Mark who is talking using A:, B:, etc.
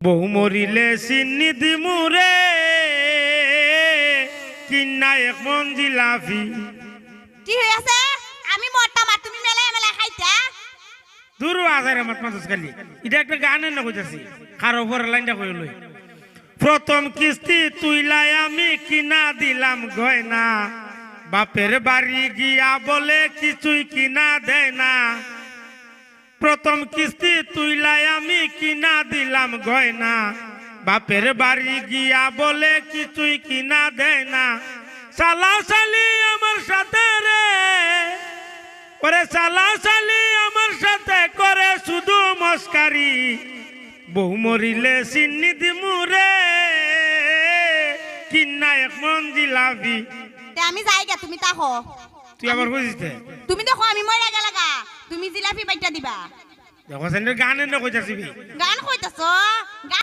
A: বহু মরিলে চিন্নি দিমুরে কিনা এক মন জিলাফি
B: কি হয়ে আছে? আমি মরতাম আর তুমি মেলায় মেলায় খাইতা?
A: দূর আজারে মাত মাতুস খালি। এটা একটা গানের না কইতাছি কারও উপর লাইনটা কই লই প্রথম কিস্তি তুইলাই আমি কিনা দিলাম গয়না। বাপের বাড়ি গিয়া বলে কিছুই কিনা দেয় না প্রথম কিস্তি তুইলাই আমি কিনা দিলাম গয়না। বাপের বাড়ি গিয়া বলে কিছুই কিনা দেয় না? সালা সালি আমার সাথে রে। ওরে সালা সালি আমার সাথে করে শুধু মস্কারি। বহু মরিলে সিন্নি দিমুরে কিন্না এক মন জিলাপি।
B: আমি যাই গা তুমি তাকো
A: তুই আবার বুঝিস
B: তুমি দেখো আমি মরে গেলাগা। তুমি জিলাপি বাইটা দিবা।
A: দেখো গানের না কইতাছি
B: গান কইতাছ?